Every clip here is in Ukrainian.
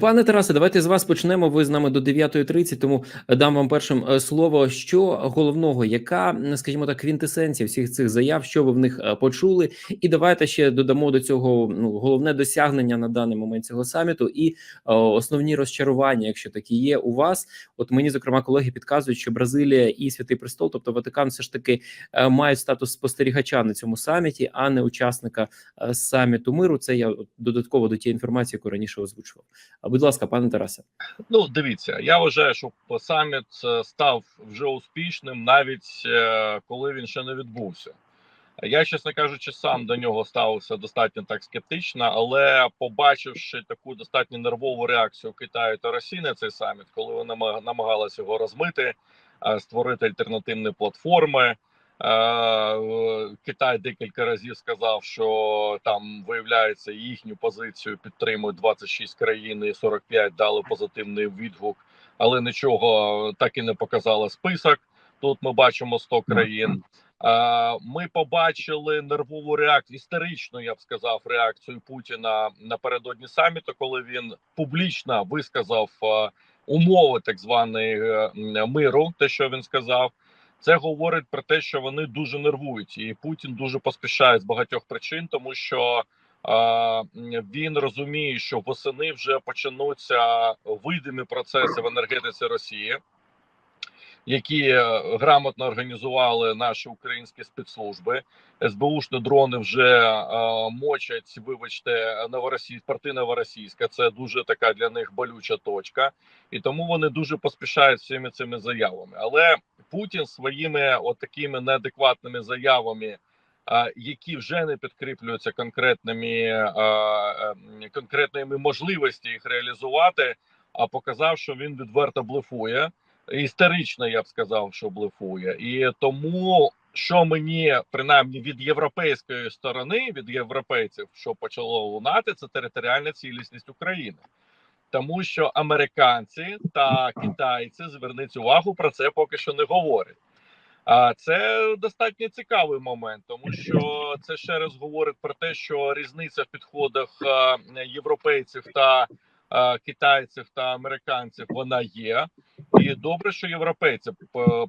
Пане Тарасе, давайте з вас почнемо. Ви з нами до 9.30, тому дам вам першим е, слово. Що головного, яка, скажімо так, квінтесенція всіх цих заяв, що ви в них е, почули? І давайте ще додамо до цього ну головне досягнення на даний момент цього саміту і е, основні розчарування, якщо такі є у вас. От мені зокрема колеги підказують, що Бразилія і Святий Престол, тобто Ватикан, все ж таки мають статус спостерігача на цьому саміті, а не учасника саміту миру. Це я додатково до тієї інформації, яку раніше озвучував. Будь ласка, пане Тарасе. Ну, дивіться, я вважаю, що саміт е, став вже успішним, навіть е, коли він ще не відбувся. Я, чесно кажучи, сам до нього ставився достатньо так скептично, але побачивши таку достатньо нервову реакцію Китаю та Росії на цей саміт, коли вони намаг- намагалися його розмити, е, створити альтернативні платформи. Е, Китай декілька разів сказав, що там виявляється їхню позицію підтримують 26 країн і 45 дали позитивний відгук, але нічого так і не показали список. Тут ми бачимо 100 країн. Е, Ми побачили нервову реакцію, історичну, я б сказав, реакцію Путіна напередодні саміту, коли він публічно висказав е, умови так званої миру, те, що він сказав. Це говорить про те, що вони дуже нервують, і Путін дуже поспішає з багатьох причин, тому що е, він розуміє, що восени вже почнуться видимі процеси в енергетиці Росії, які е, грамотно організували наші українські спецслужби. СБУшні дрони вже е, мочать. Вибачте, новоросійська порти новоросійська. Це дуже така для них болюча точка, і тому вони дуже поспішають всіми цими заявами. Але Путін своїми от такими неадекватними заявами, які вже не підкріплюються конкретними е, конкретними можливості їх реалізувати, а показав, що він відверто блефує. Історично я б сказав, що блефує, і тому що мені принаймні від європейської сторони, від європейців, що почало лунати, це територіальна цілісність України тому що американці та китайці зверніть увагу про це поки що не говорять. А це достатньо цікавий момент, тому що це ще раз говорить про те, що різниця в підходах е, європейців та китайців та американців вона є. І добре, що європейці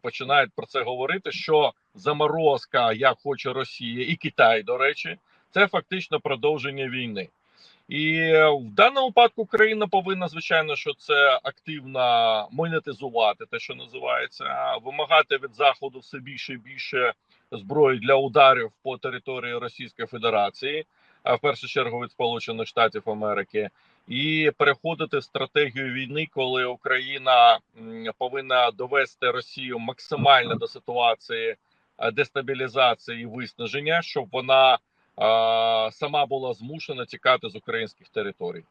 починають про це говорити. Що заморозка, як хоче Росія і Китай, до речі, це фактично продовження війни. І в даному випадку Україна повинна, звичайно, що це активно монетизувати, те, що називається, вимагати від заходу все більше і більше зброї для ударів по території Російської Федерації, в першу чергу від Сполучених Штатів Америки, і переходити в стратегію війни, коли Україна повинна довести Росію максимально до ситуації е, дестабілізації і виснаження, щоб вона сама була змушена тікати з українських територій.